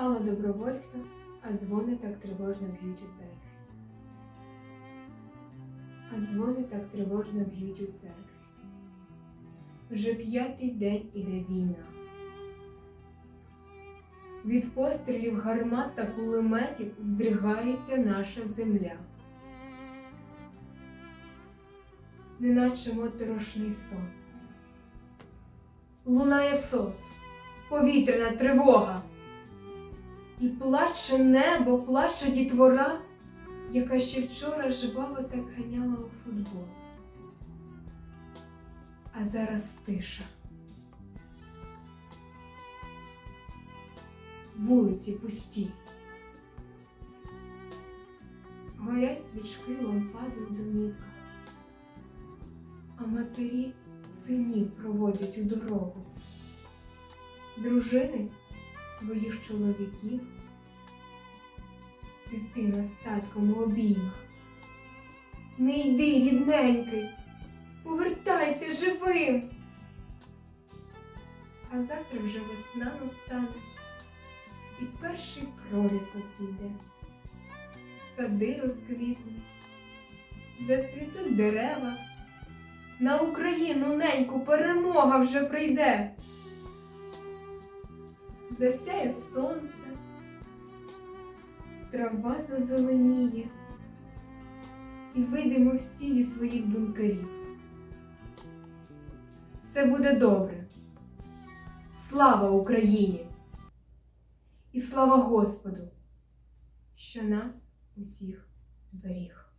Алла Добровольська, а дзвони так тривожно б'ють у церкві. А дзвони так тривожно б'ють у церкві. Вже п'ятий день іде війна. Від пострілів гармат та кулеметів здригається наша земля. Неначе моторошний сон. Лунає сос, повітряна тривога. І плаче небо, плаче дітвора, яка ще вчора жваво так ганяла у футбол. А зараз тиша. Вулиці пусті. Горять свічки лампади у домівках, а матері синів проводять у дорогу. Дружини своїх чоловіків, дитина з татком обіймах. Не йди, рідненький, повертайся живим. А завтра вже весна настане, і перший пролісок зійде. Сади розквітнуть, зацвітуть дерева. На Україну неньку перемога вже прийде засяє сонце, трава зазеленіє, і вийдемо всі зі своїх бункерів. Все буде добре. Слава Україні! І слава Господу, що нас усіх зберіг.